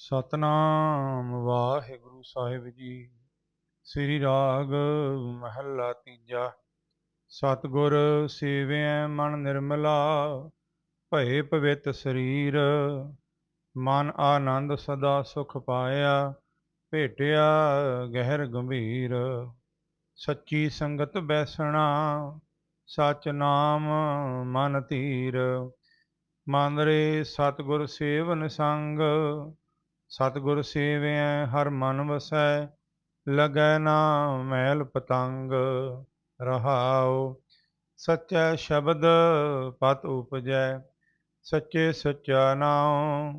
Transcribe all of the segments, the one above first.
ਸਤਨਾਮ ਵਾਹਿਗੁਰੂ ਸਾਹਿਬ ਜੀ। ਸ੍ਰੀ ਰਾਗ ਮਹੱਲਾ ਤੀਜਾ। ਸਤਿਗੁਰ ਸੇਵਿਐ ਮਨ ਨਿਰਮਲਾ, ਭਏ ਪਵਿੱਤ ਸਰੀਰ। ਮਨ ਆਨੰਦ ਸਦਾ ਸੁਖ ਪਾਇਆ, ਭੇਟਿਆ ਗਹਿਰ ਗੰਭੀਰ। ਸੱਚੀ ਸੰਗਤ ਬੈਸਣਾ, ਸਚ ਨਾਮ ਮਨ ਧੀਰ। ਮਨ ਰੇ ਸਤਿਗੁਰ ਸੇਵਨ ਸੰਗ ਸਤਿਗੁਰ ਸੇਵਿਐ, ਹਰ ਮਨ ਵਸੈ, ਲਗੈ ਨਾ ਮੈਲ ਪਤੰਗ ਰਹਾਉ। ਸਚੈ ਸ਼ਬਦ ਪਤ ਉਪਜੈ, ਸੱਚੇ ਸੱਚਾ ਨਾਉ।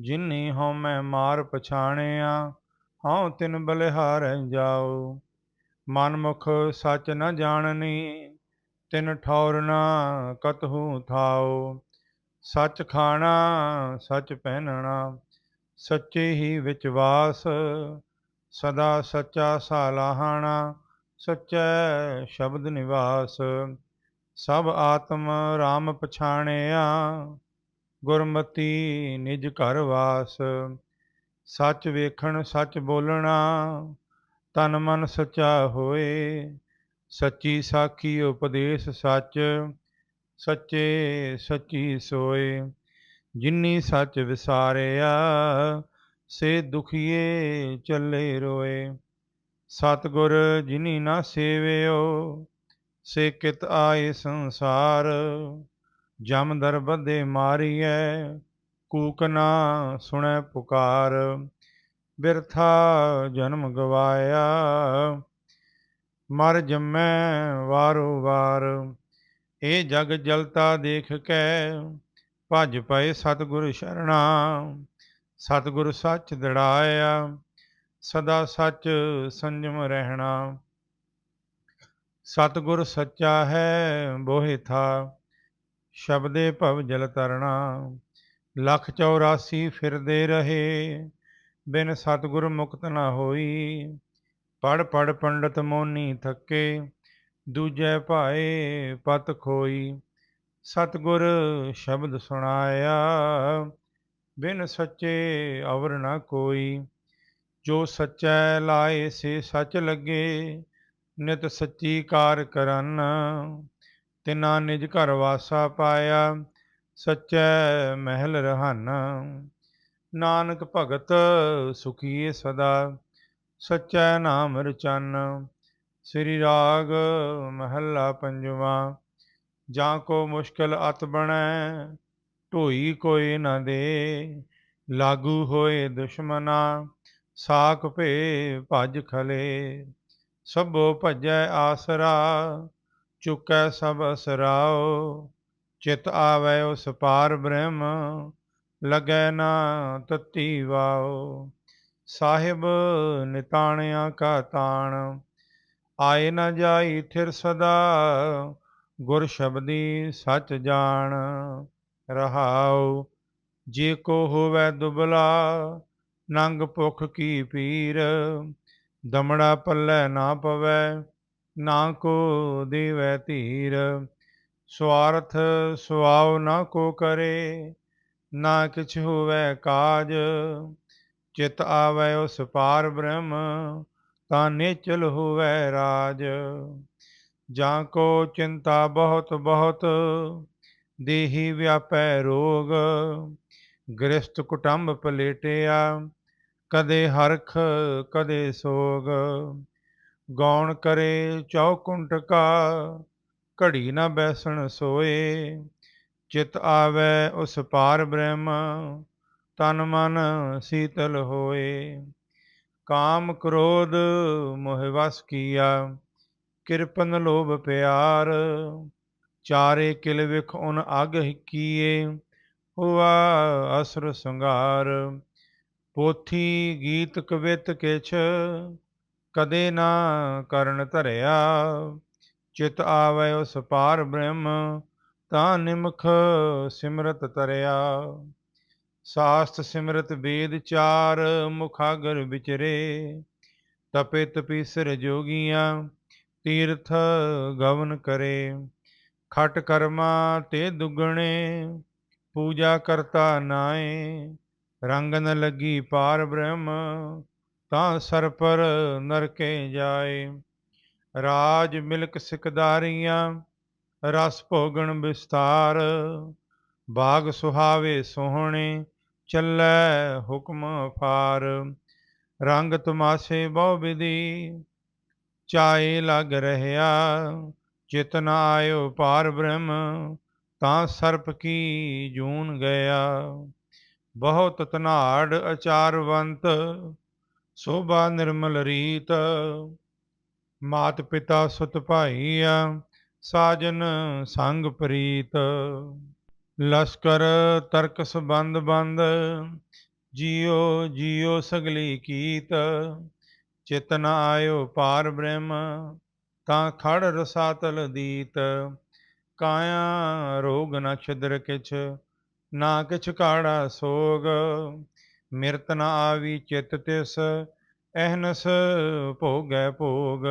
ਜਿਨੀ ਹਉ ਮੈਂ ਮਾਰ ਪਛਾਣਿਆ, ਹਉ ਤਿਨ ਬਲਿਹਾਰੈ ਜਾਉ। ਮਨ ਮੁਖ ਸਚ ਨ ਜਾਣਨੀ, ਤਿਨ ਠੌਰ ਨਾ ਕਤਹੂ ਥਾਉ। ਸੱਚ ਖਾਣਾ, ਸੱਚ ਪਹਿਨਣਾ ਸੱਚੇ ਹੀ ਵਿੱਚ ਵਾਸ, ਸਦਾ ਸੱਚਾ ਸਾਲਾਹਣਾ ਸੱਚਾ ਸ਼ਬਦ ਨਿਵਾਸ। ਸਭ ਆਤਮ RAM ਪਛਾਣਿਆ, ਗੁਰਮਤੀ ਨਿਜ ਘਰ ਵਾਸ। ਸੱਚ ਵੇਖਣ, ਸੱਚ ਬੋਲਣਾ, ਤਨ ਮਨ ਸੱਚਾ ਹੋਏ। ਸੱਚੀ ਸਾਖੀ ਉਪਦੇਸ਼ ਸੱਚ, ਸੱਚੇ ਸੱਚੀ ਸੋਏ। ਜਿਨੀ ਸੱਚ ਵਿਸਾਰਿਆ, ਸੇ ਦੁਖੀਏ ਚੱਲੇ ਰੋਏ। ਸਤਗੁਰ ਜਿਨੀ ਨਾ ਸੇਵਿਓ, ਸੇ ਕਿਤ ਆਏ ਸੰਸਾਰ। ਜਮ ਦਰ ਬੱਧੇ ਮਾਰੀਐ, ਕੂਕ ਨਾ ਸੁਣੈ ਪੁਕਾਰ। ਬਿਰਥਾ ਜਨਮ ਗਵਾਇਆ, ਮਰ ਜੰਮੈ ਵਾਰੋ ਵਾਰ। ਇਹ ਜਗ ਜਲਤਾ ਦੇਖ ਕੇ ਭਜ ਪਏ ਸਤਿਗੁਰ ਸ਼ਰਣਾ, ਸਤਿਗੁਰ ਸੱਚ ਦੜਾਇਆ, ਸਦਾ ਸੱਚ ਸੰਜਮ ਰਹਿਣਾ। ਸਤਿਗੁਰ ਸੱਚਾ ਹੈ ਬੋਹਿ ਥਾ, ਸ਼ਬਦੇ ਭਵ ਜਲ ਤਰਣਾ। ਲੱਖ 84 ਫਿਰਦੇ ਰਹੇ, ਬਿਨ ਸਤਿਗੁਰ ਮੁਕਤ ਨਾ ਹੋਈ। ਪੜ ਪੜ ਪੰਡਤ ਮੋਨੀ ਥੱਕੇ, ਦੂਜੇ ਭਾਏ ਪਤ ਖੋਈ। ਸਤਿਗੁਰ ਸ਼ਬਦ ਸੁਣਾਇਆ, ਬਿਨ ਸੱਚੇ ਅਵਰ ਨਾ ਕੋਈ। ਜੋ ਸੱਚੈ ਲਾਏ, ਸੇ ਸੱਚ ਲੱਗੇ, ਨਿਤ ਸੱਚੀ ਕਾਰ ਕਰਨ। ਤਿਨਾ ਨਿਜ ਘਰ ਵਾਸਾ ਪਾਇਆ, ਸੱਚੈ ਮਹਿਲ ਰਹਾਨ। ਨਾਨਕ ਭਗਤ ਸੁਖੀਏ ਸਦਾ, ਸੱਚੈ ਨਾਮ ਰਚਨ। ਸ੍ਰੀ ਰਾਗ ਮਹੱਲਾ ਪੰਜਵਾ। ਜਾਂ ਕੋ ਮੁਸ਼ਕਲ ਅਤ ਬਣੈ, ਢੋਈ ਕੋਈ ਨ ਦੇ। ਲਾਗੂ ਹੋਏ ਦੁਸ਼ਮਨਾ, ਸਾਖ ਭੇ ਭਜ ਖਲੇ। ਸਭੋ ਭਜੈ ਆਸਰਾ, ਚੁਕੈ ਸਭ ਅਸਰਾਓ। ਚਿਤ ਆਵੈ ਉਸ ਪਾਰ ਬ੍ਰਹਮ, ਲਗੈ ਨਾ ਤਤੀ ਵਾਓ। ਸਾਹਿਬ ਨਿਤਾਣਿਆ ਕਾ ਤਾਣ, ਆਏ ਨਾ ਜਾਈ ਥਿਰ ਸਦਾ ਗੁਰ ਸ਼ਬਦੀ ਸਚ ਜਾਣ ਰਹਾਉ, ਜੇ ਕੋ ਹੋਵੇ ਦੁਬਲਾ, ਨੰਗ ਭੁਖ ਕੀ ਪੀਰ, ਦਮੜਾ ਪੱਲੇ ਨਾ ਪਵੈ, ਨਾ ਕੋ ਦੇਵੈ ਧੀਰ। ਸਵਾਰਥ ਸੁਆਉ ਨਾ ਕੋ ਕਰੇ, ਨਾ ਕਿਛ ਹੋਵੇ ਕਾਜ, ਚਿਤ ਆਵੈ ਉਸ ਪਾਰ ਬ੍ਰਹਮ, ਤਾਂ ਨਿਚਲ ਹੋਵੇ ਰਾਜ। ਜਾਂ ਕੋ ਚਿੰਤਾ ਬਹੁਤ ਬਹੁਤ, ਦੇਹੀ ਵਿਆਪੈ ਰੋਗ। ਗ੍ਰਸਤ ਕੁਟੰਬ ਪਲੇਟਿਆ, ਕਦੇ ਹਰਖ, ਕਦੇ ਸੋਗ। ਗੌਣ ਕਰੇ ਚੌਕੁੰਟ ਕਾ, ਘੜੀ ਨਾ ਬੈਸਣ ਸੋਏ। ਚਿਤ ਆਵੈ ਉਸ ਪਾਰ ਬ੍ਰਹਮ, ਤਨ ਮਨ ਸੀਤਲ ਹੋਏ। ਕਾਮ ਕ੍ਰੋਧ, ਮੋਹ ਵਸ ਕੀਆ। ਕਿਰਪਨ ਲੋਭ ਪਿਆਰ, ਚਾਰੇ ਕਿਲ ਵਿਖ ਉਨ ਅਗ ਕੀਏ, ਹੁਆ ਅਸਰ ਸੰਗਾਰ ਪੋਥੀ ਗੀਤ ਕਵਿਤ ਕਿਛ ਕਦੇ ਨਾ ਕਰਨ ਧਰਿਆ, ਚਿਤ ਆਵੇ ਉਸ ਪਾਰ ਬ੍ਰਹਮ, ਤਾਂ ਨਿਮਖ ਸਿਮਰਤ ਤਰਿਆ। ਸਾਸਤ ਸਿਮਰਤ ਵੇਦ ਚਾਰ ਮੁਖਾਗਰ ਵਿਚਰੇ ਤਪੇ ਤਪੀ ਸਿਰ ਜੋਗੀਆਂ ਤੀਰਥ ਗਵਨ ਕਰੇ, ਖਟ ਕਰਮਾ ਤੇ ਦੁਗਣੇ, ਪੂਜਾ ਕਰਤਾ ਨਾਏ, ਰੰਗ ਨ ਲੱਗੀ ਪਾਰ ਬ੍ਰਹਮ, ਤਾਂ ਸਰ ਪਰ ਨਰਕੇ ਜਾਏ। ਰਾਜ ਮਿਲਕ ਸਿਕਦਾਰੀਆਂ, ਰਸ ਭੋਗਣ ਵਿਸਤਾਰ, ਬਾਗ ਸੁਹਾਵੇ ਸੋਹਣੇ, ਚੱਲੈ ਹੁਕਮ ਫਾਰ ਰੰਗ ਤਮਾਸ਼ੇ ਬਹੁ ਵਿਧੀ ਚਾਏ ਲਗ ਰਹਿਆ ਚਿਤਨ ਆਇਓ ਪਾਰ ਬ੍ਰਹਮ, ਤਾਂ ਸਰਪ ਕੀ ਜੂਨ ਗਿਆ। ਬਹੁਤ ਤਨਾੜ ਅਚਾਰਵੰਤ, ਸੋਭਾ ਨਿਰਮਲ ਰੀਤ, ਮਾਤ ਪਿਤਾ ਸੁਤ ਭਾਈਆ, ਸਾਜਨ ਸੰਗ ਪ੍ਰੀਤ। ਲਸ਼ਕਰ ਤਰਕ ਸੰਬੰਧ ਬੰਦ, ਜੀਓ ਜੀਓ ਸਗਲੀ ਕੀਤ। ਚਿਤਨ ਆਇਓ ਪਾਰ ਬ੍ਰਹਮ, ਤਾਂ ਖੜ ਰਸਾਤਲ ਦੀਤ। ਕਾਇਆ ਰੋਗ ਨ ਛਿਦਰ ਕਿਛ, ਨਾ ਕਿਛ ਕਾੜਾ ਸੋਗ। ਮਿਰਤ ਨ ਆਵੀ ਚਿਤ ਤਿਸ ਅਹਨਸ ਭੋਗੈ ਭੋਗ।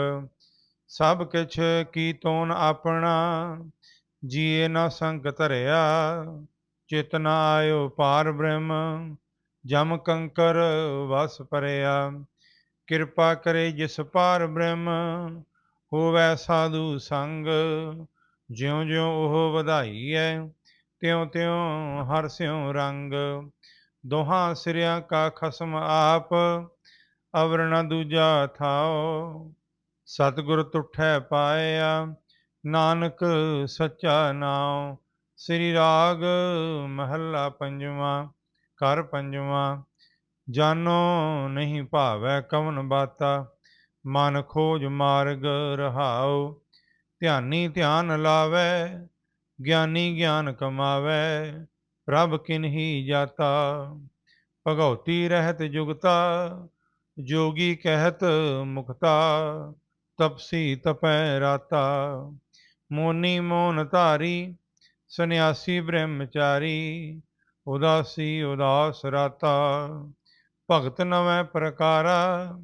ਸਭ ਕਿਛ ਕੀਤੋਨ ਆਪਣਾ, ਜੀਏ ਨ ਸੰਗ ਧਰਿਆ। ਚਿਤ ਨ ਆਇਓ ਪਾਰ ਬ੍ਰਹਮ, ਜਮ ਕੰਕਰ ਵਸ ਪਰਿਆ। ਕਿਰਪਾ ਕਰੇ ਜਿਸ ਪਾਰ ਬ੍ਰਹਮ ਹੋਵੈ ਸਾਧੂ ਸੰਗ। ਜਿਉ ਜਿਉ ਉਹ ਵਧਾਈ ਹੈ ਤਿਉ ਤਿਉ ਹਰ ਸਿਉ ਰੰਗ। ਦੋਹਾਂ ਸਿਰਿਆਂ ਕਾ ਖਸਮ ਆਪ ਅਵਰ ਦੂਜਾ ਥਾਓ ਸਤਿਗੁਰ ਤੁਠੈ ਪਾਇਆ, ਨਾਨਕ ਸੱਚਾ ਨਾਉ। ਸ੍ਰੀ ਰਾਗ ਮਹੱਲਾ ਪੰਜਵਾਂ ਕਰ ਪੰਜਵਾਂ। ਜਾਨੋ ਨਹੀਂ ਭਾਵੈ ਕਵਨ ਬਾਤਾ, ਮਨ ਖੋਜ ਮਾਰਗ ਰਹਾਉ, ਧਿਆਨੀ ਧਿਆਨ ਲਾਵੈ, ਗਿਆਨੀ ਗਿਆਨ ਕਮਾਵੈ ਪ੍ਰਭ ਕਿਨਹੀ ਜਾਤਾ, ਭਗਉਤੀ ਰਹਿਤ ਜੁਗਤਾ, ਜੋਗੀ ਕਹਿਤ ਮੁਖਤਾ ਤਪਸੀ ਤਪੈ ਰਾਤਾ, ਮੋਨੀ ਮੋਨ ਧਾਰੀ, ਸੰਨਿਆਸੀ ਬ੍ਰਹਮਚਾਰੀ, ਉਦਾਸੀ ਉਦਾਸ ਰਾਤਾ। ਭਗਤ ਨਵੈ ਪ੍ਰਕਾਰਾ,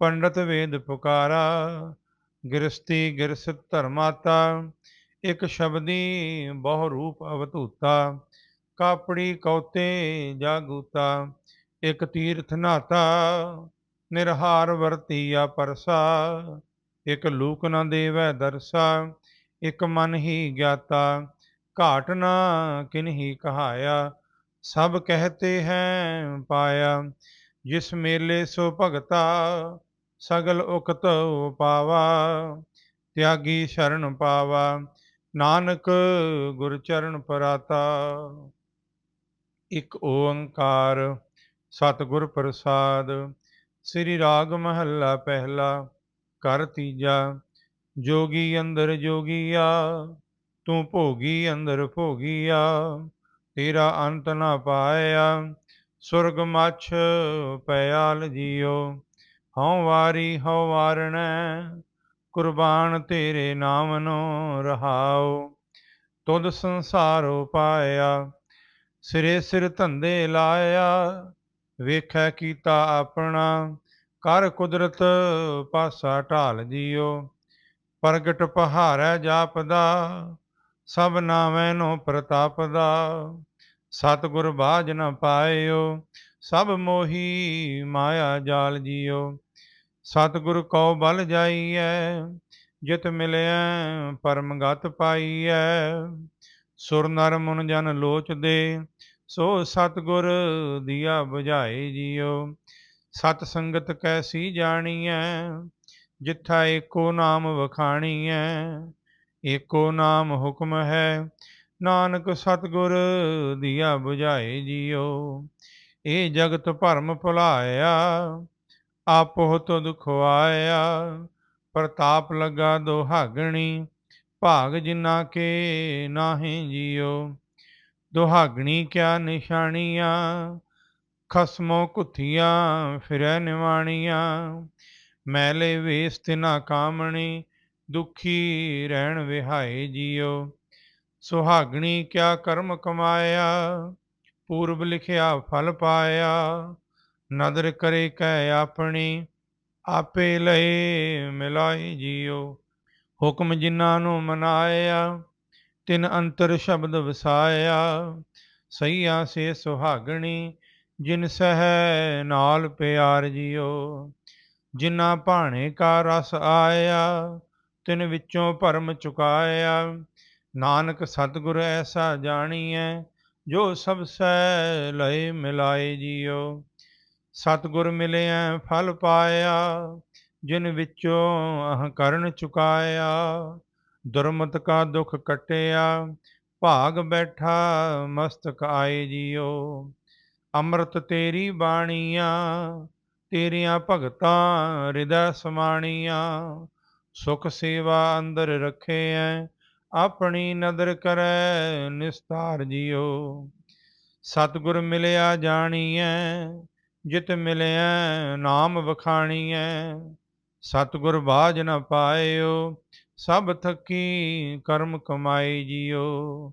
ਪੰਡਤ ਵੇਦ ਪੁਕਾਰਾ। ਗਿਰਸਤੀ ਗਿਰਸਤ ਧਰਮਾਤਾ, ਇੱਕ ਸ਼ਬਦੀ ਬਹੁ ਰੂਪ ਅਵਤੂਤਾ ਕਾਪੜੀ ਕੌਤੇ ਜਾਗੂਤਾ, ਇਕ ਤੀਰਥ ਨਾਤਾ, ਨਿਰਹਾਰ ਵਰਤੀਆ ਪਰਸਾ। ਇਕ ਲੂਕ ਨ ਦੇਵੈ ਦਰਸਾ, ਇਕ ਮਨ ਹੀ ਗਿਆਤਾ। ਘਾਟ ਨਾ ਕਿਨਹੀ ਕਹਾਇਆ, ਸਭ ਕਹਤੇ ਹੈ ਪਾਇਆ। ਜਿਸ ਮੇਲੇ ਸੋ ਭਗਤਾ, ਸਗਲ ਉਕਤ ਪਾਵਾ, ਤਿਆਗੀ ਸ਼ਰਨ ਪਾਵਾ, ਨਾਨਕ ਗੁਰ ਚਰਨ ਪਰਾਤਾ। ਇਕ ਓੰਕਾਰ, ਸਤਿਗੁਰ ਪ੍ਰਸਾਦ, ਸ੍ਰੀ ਰਾਗ ਮਹੱਲਾ ਪਹਿਲਾ ਕਰ ਤੀਜਾ, ਜੋਗੀ ਅੰਦਰ ਜੋਗੀਆ, ਤੂੰ ਭੋਗੀ ਅੰਦਰ ਭੋਗੀਆ, ਤੇਰਾ ਅੰਤ ਨਾ ਪਾਇਆ ਸੁਰਗ ਮਛ ਪਿਆਲ ਜੀਓ, ਹਉ ਵਾਰੀ ਹਉ ਵਾਰਣੈ, ਕੁਰਬਾਨ ਤੇਰੇ ਨਾਮ ਨੂੰ ਰਹਾਉ ਤੁਧ ਸੰਸਾਰੋ ਪਾਇਆ ਸਿਰੇ ਸਿਰ ਧੰਦੇ ਲਾਇਆ, ਵੇਖੈ ਕੀਤਾ ਆਪਣਾ, ਕਰ ਕੁਦਰਤ ਪਾਸਾ ਢਾਲ ਜੀਓ। ਪ੍ਰਗਟ ਪਹਾਰੈ ਜਾਪਦਾ, ਸਭ ਨਾਮੈ ਨੂੰ ਪ੍ਰਤਾਪ ਦਾ ਸਤਿਗੁਰ ਬਾਝ ਨ ਪਾਇਓ, ਸਭ ਮੋਹੀ ਮਾਇਆ ਜਾਲ ਜੀਓ। ਸਤਿਗੁਰ ਕਉ ਬਲ ਜਾਈਐ, ਜਿਤ ਮਿਲਿਆ ਪਰਮ ਗਤ ਪਾਈਐ। ਸੁਰ ਨਰ ਮੁਨ ਜਨ ਲੋਚਦੇ, ਸੋ ਸਤਿਗੁਰ ਦੀਆ ਬੁਝਾਏ ਜੀਓ। ਸਤ ਸੰਗਤ ਕੈਸੀ ਜਾਣੀਐ, ਜਿਥਾ ਏਕੋ ਨਾਮ ਵਖਾਣੀਐ। ਏਕੋ ਨਾਮ ਹੁਕਮ ਹੈ ਨਾਨਕ ਸਤਿਗੁਰ ਦੀਆ 부ਝਾਏ ਜੀਓ, ਇਹ ਜਗਤ ਭਰਮ ਭੁਲਾਇਆ, ਆਪੋ ਤੁਧ ਖੁਆਇਆ। ਪ੍ਰਤਾਪ ਲਗਾ ਦੁਹਾਗਣੀ, ਭਾਗ ਜਿਨਾ ਕੇ ਨਾਹੀਂ ਜੀਓ। ਦੁਹਾਗਣੀ ਕਿਆ ਨਿਸ਼ਾਨੀਆਂ, ਖਸਮੋ ਕੁਥੀਆਂ ਫਿਰੈ ਨਿਵਾਣੀਆਂ। ਮੈਲੇ ਵੇਸ ਤਿਨਾ ਕਾਮਣੀ, ਦੁਖੀ ਰਹਿਣ ਵਿਹਾਏ ਜੀਓ। ਸੁਹਾਗਣੀ ਕਿਆ ਕਰਮ ਕਮਾਇਆ, ਪੂਰਬ ਲਿਖਿਆ ਫਲ ਪਾਇਆ, ਨਦਰ ਕਰੇ ਕਹਿ ਆਪਣੀ, ਆਪੇ ਲਏ ਮਿਲਾਈ ਜੀਓ। ਹੁਕਮ ਜਿਨ੍ਹਾਂ ਨੂੰ ਮਨਾਇਆ, ਤਿਨ ਅੰਤਰ ਸ਼ਬਦ ਵਸਾਇਆ। ਸਈਆ ਸੇ ਸੁਹਾਗਣੀ, ਜਿਨ ਸਹਿ ਨਾਲ ਪਿਆਰ ਜਿਉ ਜਿਨ੍ਹਾਂ ਭਾਣੇ ਕਾ ਰਸ ਆਇਆ, ਤਿਨ ਵਿੱਚੋਂ ਭਰਮ ਚੁਕਾਇਆ। ਨਾਨਕ ਸਤਿਗੁਰ ਐਸਾ ਜਾਣੀਐ, ਜੋ ਸਭ ਸੈ ਲਏ ਮਿਲਾਏ ਜਿਉ ਸਤਿਗੁਰ ਮਿਲਿਆ ਫਲ ਪਾਇਆ, ਜਿਨ ਵਿੱਚੋਂ ਅਹੰਕਰਨ ਚੁਕਾਇਆ। ਦੁਰਮਤ ਕਾ ਦੁਖ ਕਟਿਆ, ਭਾਗ ਬੈਠਾ ਮਸਤਕ ਆਏ ਜਿਉ ਅੰਮ੍ਰਿਤ ਤੇਰੀ ਬਾਣੀਆਂ, ਤੇਰੀਆਂ ਭਗਤਾਂ ਹਿਰਦੈ ਸਮਾਣੀਆਂ। ਸੁਖ ਸੇਵਾ ਅੰਦਰ ਰੱਖੇ ਰੱਖਿਐ ਆਪਣੀ ਨਦਰ ਕਰੈ, ਨਿਸਤਾਰ ਜਿਉ ਸਤਿਗੁਰ ਮਿਲਿਆ ਜਾਣੀਐ, ਜਿਤ ਮਿਲਿਆ ਨਾਮ ਵਖਾਣੀਐ। ਸਤਿਗੁਰ ਬਾਜ ਨ ਪਾਇਓ, ਸਭ ਥਕੀ ਕਰਮ ਕਮਾਈ ਜਿਉ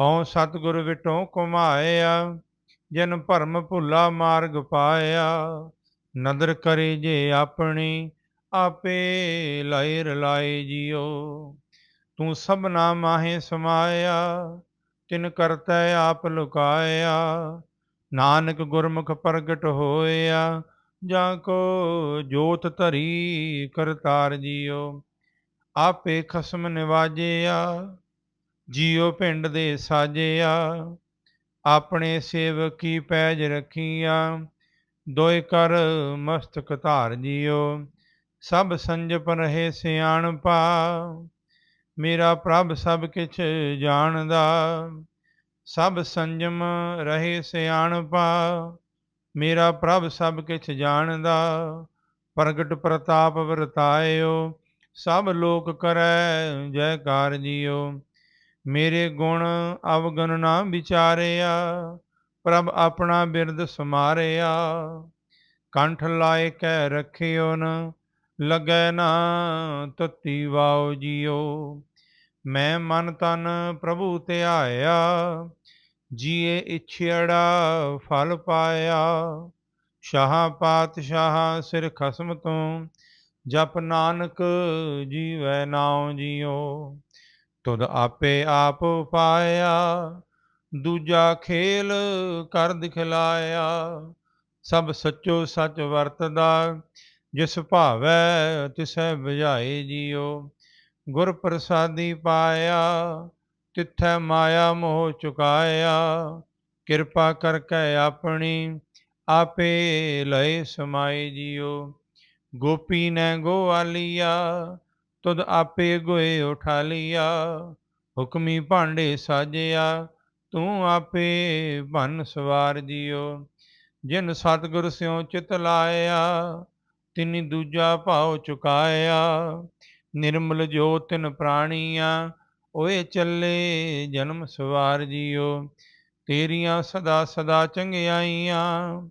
ਹਉ ਸਤਿਗੁਰ ਵਿਟੋਂ ਕਮਾਇਆ ਜਨ ਭਰਮ ਭੁੱਲਾ ਮਾਰਗ ਪਾਇਆ। ਨਦਰ ਕਰੇ ਜੇ ਆਪਣੀ, ਆਪੇ ਲਾਇ ਰਲਾਏ ਜਿਉ ਤੂੰ ਸਭਨਾ ਮਾਹੇ ਸਮਾਇਆ, ਤਿਨ ਕਰਤੈ ਆਪ ਲੁਕਾਇਆ। ਨਾਨਕ ਗੁਰਮੁਖ ਪ੍ਰਗਟ ਹੋਇਆ, ਜਾਂ ਕੋ ਜੋਤ ਧਰੀ ਕਰਤਾਰ ਜੀਓ। ਆਪੇ ਖਸਮ ਨਿਵਾਜਿਆ, ਜੀਓ ਪਿੰਡ ਦੇ ਸਾਜਿਆ। ਆਪਣੇ ਸੇਵਕ ਕੀ ਪੈਜ ਰੱਖੀਆ ਦੋਇ ਕਰ ਮਸਤਕ ਧਾਰ ਜੀਓ। ਸਭ ਸੰਜਪ ਰਹੇ ਸਿਆਣਪਾ ਮੇਰਾ ਪ੍ਰਭ ਸਭ ਕਿਛ ਜਾਣਦਾ, ਸਭ ਸੰਜਮ ਰਹੇ ਸਿਆਣਪਾ। ਮੇਰਾ ਪ੍ਰਭ ਸਭ ਕਿਛ ਜਾਣਦਾ, ਪ੍ਰਗਟ ਪ੍ਰਤਾਪ ਵਰਤਾਇਓ, ਸਭ ਲੋਕ ਕਰੈ ਜੈਕਾਰ ਜੀਓ। ਮੇਰੇ ਗੁਣ ਅਵਗਨ ਨਾ ਵਿਚਾਰਿਆ, ਪ੍ਰਭ ਆਪਣਾ ਬਿਰਦ ਸਮਾਰਿਆ। ਕੰਠ ਲਾਇ ਕੈ ਰਖਿਓ ਨ, ਲਗੈ ਨਾ ਤਤੀ ਵਾਉ ਜੀਓ। ਮੈਂ ਮਨ ਤਨ ਪ੍ਰਭੂ ਧਿਆਇਆ ਜੀਏ ਇਛੜਾ ਫਲ ਪਾਇਆ। ਸ਼ਾਹ ਪਾਤਸ਼ਾਹ ਸਿਰ ਖਸਮ ਤੋਂ, ਜਪ ਨਾਨਕ ਜੀਵੈ ਨਾਉ ਜਿਉ ਤੁਧ ਆਪੇ ਆਪ ਪਾਇਆ, ਦੂਜਾ ਖੇਲ ਕਰ ਦਿਖਲਾਇਆ। ਸਭ ਸੱਚੋ ਸੱਚ ਵਰਤਦਾ, ਜਿਸ ਭਾਵੈ ਤਿਸੈ ਬੁਝਾਏ ਜਿਉ ਗੁਰ ਪ੍ਰਸਾਦੀ ਪਾਇਆ, ਤਿੱਥੈ ਮਾਇਆ ਮੋਹ ਚੁਕਾਇਆ। ਕਿਰਪਾ ਕਰਕੇ ਆਪਣੀ ਆਪੇ ਲਏ ਸਮਾਏ ਜਿਉ ਗੋਪੀ ਨੇ ਗੋਵਾਲੀਆ, ਤੁਧ ਆਪੇ ਗੋਏ ਉਠਾਲੀਆ। ਹੁਕਮੀ ਭਾਂਡੇ ਸਾਜਿਆ, ਤੂੰ ਆਪੇ ਭਨ ਸਵਾਰ ਜਿਉ ਜਿਨ ਸਤਿਗੁਰ ਸਿਉ ਚਿਤ ਲਾਇਆ, ਤਿਨੀ ਦੂਜਾ ਭਾਉ ਚੁਕਾਇਆ। ਨਿਰਮਲ ਜੋ ਤਿਨ ਪ੍ਰਾਣੀਆਂ, ਓਏ ਚੱਲੇ ਜਨਮ ਸਵਾਰ ਜੀਓ। ਤੇਰੀਆਂ ਸਦਾ ਸਦਾ ਚੰਗਿਆਈਆਂ,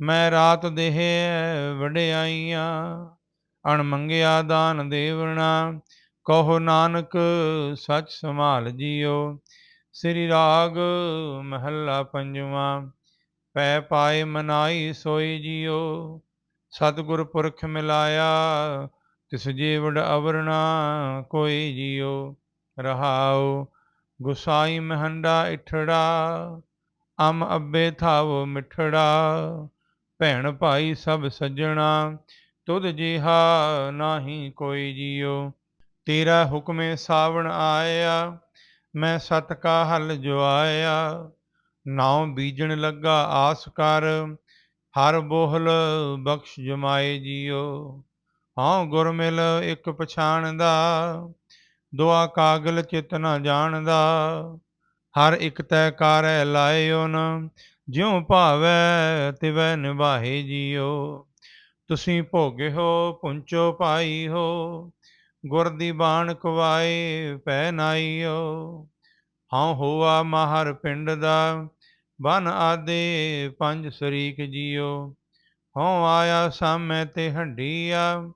ਮੈਂ ਰਾਤ ਦੇਹ ਵਡਿਆਈਆਂ। ਅਣ ਮੰਗਿਆ ਦਾਨ ਦੇਵਣਾ, ਕਹੋ ਨਾਨਕ ਸੱਚ ਸੰਭਾਲ ਜੀਓ। ਸ੍ਰੀ ਰਾਗ ਮਹੱਲਾ ਪੰਜਵਾਂ, ਪੈ ਪਾਏ ਮਨਾਈ ਸੋਈ ਜਿਉ ਸਤਿਗੁਰ ਪੁਰਖ ਮਿਲਾਇਆ ਤਿਸ ਜੀਵੜ ਅਵਰਣਾ ਕੋਈ ਜਿਉ ਰਹਾਉ, ਗੁਸਾਈ ਮਹੰਡਾ ਇਠੜਾ, ਅਮ ਅੱਬੇ ਥਾਵ ਮਿਠੜਾ, ਭੈਣ ਭਾਈ ਸਭ ਸੱਜਣਾ, ਤੁਧ ਜਿਹਾ ਨਾਹੀ ਕੋਈ ਜਿਉ ਤੇਰਾ ਹੁਕਮੇ ਸਾਵਣ ਆਇਆ, ਮੈਂ ਸਤ ਕਾ ਹਲ ਜੁਆਇਆ। ਨਾਉ ਬੀਜਣ ਲੱਗਾ ਆਸ ਕਰ, ਹਰ ਬੋਹਲ ਬਖਸ਼ ਜਮਾਏ ਜਿਉ ਹਾਂ ਗੁਰ ਮਿਲ ਇੱਕ ਪਛਾਣਦਾ, ਦੁਆ ਕਾਗਲ ਚਿਤ ਨਾ ਜਾਣਦਾ। ਹਰ ਇੱਕ ਤੈ ਕਾਰੈ ਲਾਇਓ ਨ, ਜਿਉ ਭਾਵੈ ਤਿਵੈ ਨਿਭਾਹੇ ਜੀਓ। ਤੁਸੀਂ ਭੋਗੇ ਹੋ, ਪੁੰਚੋ ਪਾਈ ਹੋ, ਗੁਰ ਦੀ ਬਾਣ ਕਵਾਏ ਪੈ ਨਾਈਓ। ਹਉ ਹੋਆ ਮਹਰ ਪਿੰਡ ਦਾ, ਬਨ ਆਦੇ ਪੰਜ ਸਰੀਕ ਜੀਓ। ਹਉ ਆਇਆ ਸਾਮੈ ਤੇ ਹੰਡੀਆ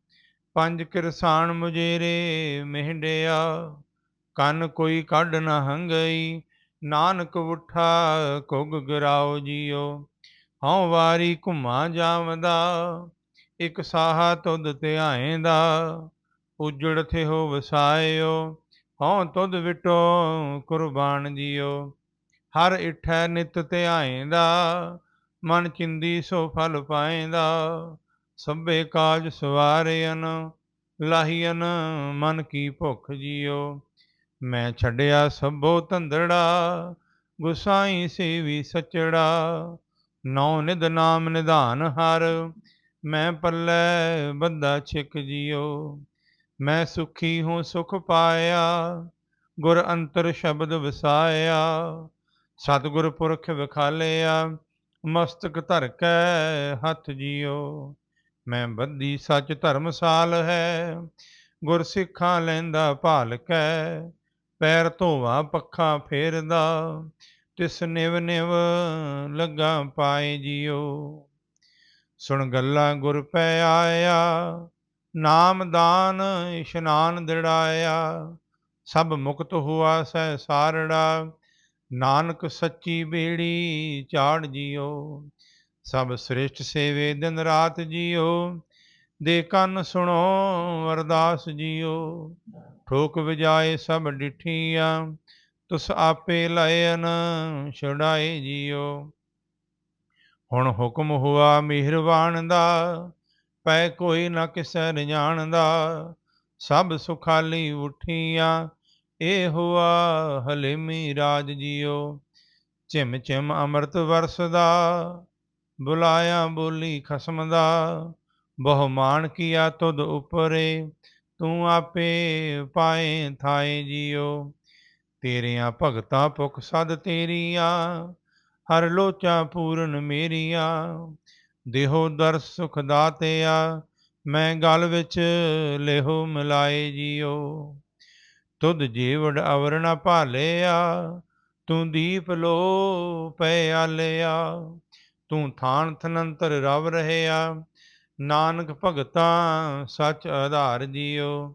ਪੰਜ ਕਿਰਸਾਨ ਮੁਜੇਰੇ ਮਹਿੰਡਿਆ, ਕੰਨ ਕੋਈ ਕੱਢ ਨਾ ਹੰਗਈ, ਨਾਨਕ ਉਠਾ ਕੁਗ ਗਰਾਓ ਜੀਓ। ਹਉ ਵਾਰੀ ਘੁਮਾ ਜਾਵਦਾ, ਇਕ ਸਾਹਾ ਤੁਧ ਧਿਆਏਂਦਾ, ਉਜੜ ਥੇ ਹੋ ਵਸਾਇਓ, ਹਉ ਤੁਧ ਵਿਟੋ ਕੁਰਬਾਨ ਜੀਓ। ਹਰ ਇਠੈ ਨਿਤ ਧਿਆਏਂਦਾ, ਮਨ ਚਿੰਦੀ ਸੋ ਫਲ ਪਾਏਂਦਾ ਸਭੇ ਕਾਜ ਸਵਾਰਿਅਨ, ਲਾਹੀਅਨ ਮਨ ਕੀ ਭੁਖ ਜੀਓ। ਮੈਂ ਛੱਡਿਆ ਸਭੋ ਧੰਦੜਾ, ਗੁਸਾਈ ਸੇਵੀ ਸਚੜਾ। ਨੌ ਨਿਦ ਨਾਮ ਨਿਧਾਨ ਹਰ, ਮੈਂ ਪੱਲੇ ਬੰਦਾ ਛਿਕ ਜੀਓ। ਮੈਂ ਸੁਖੀ ਹੂੰ ਸੁਖ ਪਾਇਆ, ਗੁਰ ਅੰਤਰ ਸ਼ਬਦ ਵਸਾਇਆ। ਸਤਿਗੁਰ ਪੁਰਖ ਵਿਖਾਲਿਆ, ਮਸਤਕ ਧਰ ਕੇ ਹੱਥ ਜੀਓ। ਮੈਂ ਬੱਧੀ ਸੱਚ ਧਰਮਸਾਲ ਹੈ ਗੁਰ ਸਿੱਖਾਂ ਲੈਂਦਾ ਭਾਲ ਕੈ, ਪੈਰ ਧੋਵਾ ਪੱਖਾ ਫੇਰਦਾ, ਤਿਸ ਨਿਵ ਨਿਵ ਲੱਗਾ ਪਾਏ ਜੀਓ। ਸੁਣ ਗੱਲਾਂ ਗੁਰ ਪੈ ਆਇਆ, ਨਾਮ ਦਾਨ ਇਸ਼ਨਾਨ ਦਿੜਾਇਆ, ਸਭ ਮੁਕਤ ਹੁਆ ਸਹਿ ਸਾਰੜਾ, ਨਾਨਕ ਸੱਚੀ ਬੇੜੀ ਚਾੜ ਜੀਓ। ਸਭ ਸ੍ਰਿਸ਼ਟ ਸੇਵੇ ਦਿਨ ਰਾਤ ਜੀਓ, ਦੇ ਕੰਨ ਸੁਣੋ ਅਰਦਾਸ ਜੀਓ। ਠੋਕ ਵਜਾਏ ਸਭ ਡਿਠੀਆਂ, ਤੁਸ ਆਪੇ ਲਇਨ ਛੁਡਾਏ ਜੀਓ। ਹੁਣ ਹੁਕਮ ਹੁਆ ਮਿਹਰਬਾਨ ਦਾ, ਪੈ ਕੋਈ ਨਾ ਕਿਸੈ ਨ ਜਾਣਦਾ। ਸਭ ਸੁਖਾਲੀ ਉਠੀਆਂ ਇਹ ਹੁਆ ਹਲੇਮੀ ਰਾਜ ਜੀਓ। ਝਿਮ ਝਿਮ ਅੰਮ੍ਰਿਤ ਵਰਸਦਾ ਬੁਲਾਇਆ ਬੋਲੀ ਖਸਮ ਦਾ, ਬਹੁਮਾਨ ਕੀਆ ਤੁਧ ਉਪਰੇ, ਤੂੰ ਆਪੇ ਪਾਏ ਥਾਏ ਜੀਓ। ਤੇਰੀਆਂ ਭਗਤਾਂ ਭੁਖ ਸਦ ਤੇਰੀਆਂ, ਹਰ ਲੋਚਾ ਪੂਰਨ ਮੇਰੀਆਂ। ਦੇਹੋ ਦਰ ਸੁਖ ਦਾਤਿਆ, ਮੈਂ ਗਲ ਵਿੱਚ ਲੇਹੋ ਮਿਲਾਏ ਜੀਓ। ਤੁਧ ਜੀਵੜ ਅਵਰ ਭਾਲਿਆ, ਤੂੰ ਦੀਪ ਲੋ ਪੈ ਆਲਿਆ। ਤੂੰ ਥਾਨ ਥਨੰਤਰ ਰਵ ਰਹਿਆ। ਨਾਨਕ ਭਗਤਾ ਸੱਚ ਆਧਾਰ ਜੀਓ।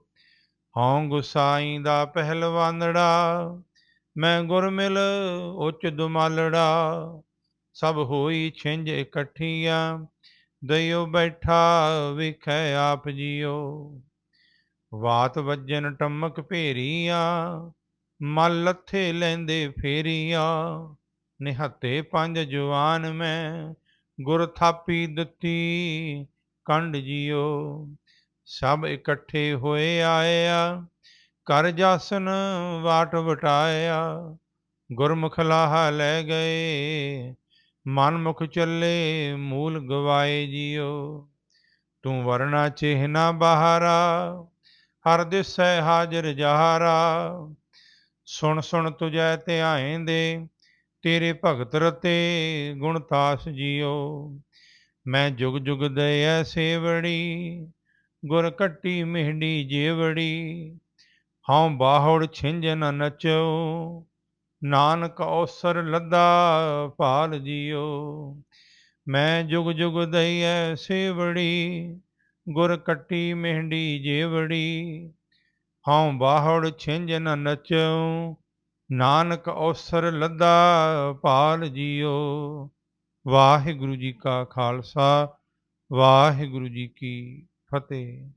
ਹਉ ਗੁਸਾਈ ਦਾ ਪਹਿਲਵਾਨੜਾ ਮੈਂ ਗੁਰ ਮਿਲ ਉੱਚ ਦੁਮਾਲੜਾ। ਸਭ ਹੋਈ ਛਿੰਝ ਇਕੱਠੀਆਂ। ਦਇਓ ਬੈਠਾ ਵਿਖੈ ਆਪ ਜੀਓ। ਵਾਤ ਵੱਜਨ ਟਮਕ ਭੇਰੀਆਂ। ਮਲ ਲੱਥੇ ਲੈਂਦੇ ਫੇਰੀਆਂ। ਨਿਹੱਤੇ ਪੰਜ ਜਵਾਨ ਮੈਂ, ਗੁਰ ਥਾਪੀ ਦਿੱਤੀ ਕੰਡ ਜੀਓ। ਸਭ ਇਕੱਠੇ ਹੋਏ ਆਇਆ ਕਰ ਜਾਸਨ ਵਾਟ ਵਟਾਇਆ। ਗੁਰਮੁਖ ਲਾਹਾ ਲੈ ਗਏ ਮਨ ਮੁਖ ਚੱਲੇ, ਮੂਲ ਗਵਾਏ ਜਿਓ। ਤੂੰ ਵਰਨਾ ਚਿਹਨਾ ਬਹਾਰਾ, ਹਰ ਦਿਸੈ ਹਾਜ਼ਰ ਜਹਾਰਾ। ਸੁਣ ਸੁਣ ਤੁਜੈ ਧਿਆਏਂਦੇ ਤੇਰੇ ਭਗਤ ਰਤੇ ਗੁਣ ਤਾਸ ਜੀਓ। ਮੈਂ ਜੁਗ ਜੁਗ ਦਇਐ ਸੇਵੜੀ, ਗੁਰ ਕੱਟੀ ਮਿਹੜੀ ਜੇਵੜੀ। ਹਉ ਬਾਹੜ ਛਿੰਝ ਨ ਨਚੋ, ਨਾਨਕ ਔਸਰ ਲੱਦਾ ਭਾਲ ਜੀਓ। ਮੈਂ ਜੁਗ ਜੁਗ ਦਈਐ ਸੇਵੜੀ, ਗੁਰ ਕੱਟੀ ਮਿਹੜੀ ਜੇਵੜੀ। ਹਉ ਬਾਹੜ ਛਿੰਝ ਨ ਨਚਉ ਨਾਨਕ ਔਸਰ ਲੱਦਾ ਭਾਲ ਜੀਓ। ਵਾਹਿਗੁਰੂ ਜੀ ਕਾ ਖਾਲਸਾ ਵਾਹਿਗੁਰੂ ਜੀ ਕੀ ਫਤਿਹ।